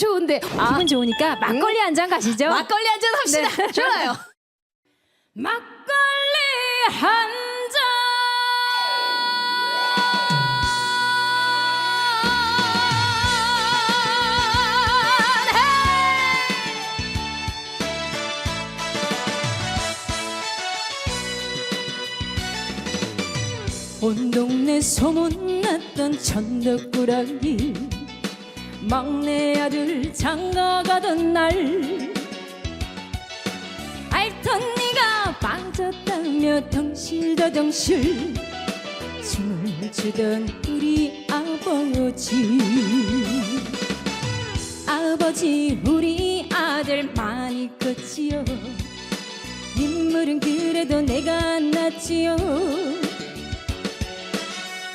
좋은데 아. 기분 좋으니까 막걸리 한 잔 가시죠. 막걸리 한 잔 합시다. 네. 좋아요. 막걸리 한 잔. 온 동네 소문났던 천덕꾸러기 막내 아들 장가가던 날. 알던 네가 빠졌다며 덩실더 덩실 춤을 추던 우리 아버지. 아버지 우리 아들 많이 컸지요. 인물은 그래도 내가 낫지요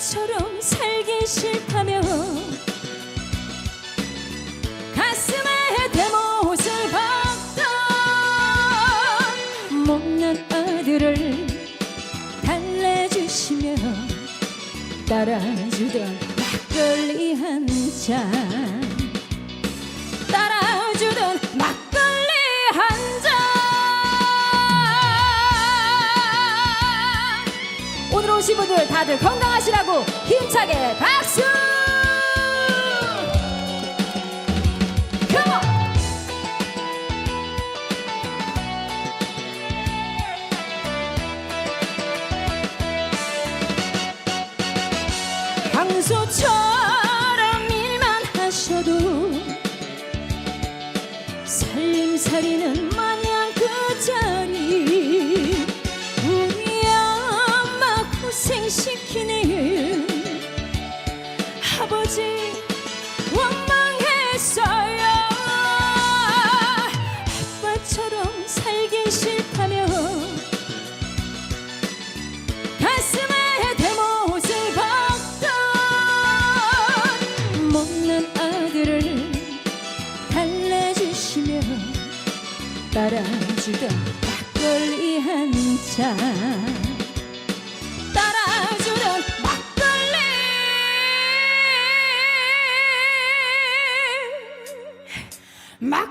아빠처럼 살기 싫다며 가슴에 대못을 박던 못난 아들을 달래주시며 따라주던 막걸리 한잔 오신 분들 다들 건강하시라고 힘차게 박수! 황소처럼 일만 하셔도 살림살이는 마냥 그 자리 원망했어요. 아빠처럼 살기 싫다며 가슴에 대못을 박던 못난 아들을 달래주시며 따라주던 막걸리 한잔 막걸리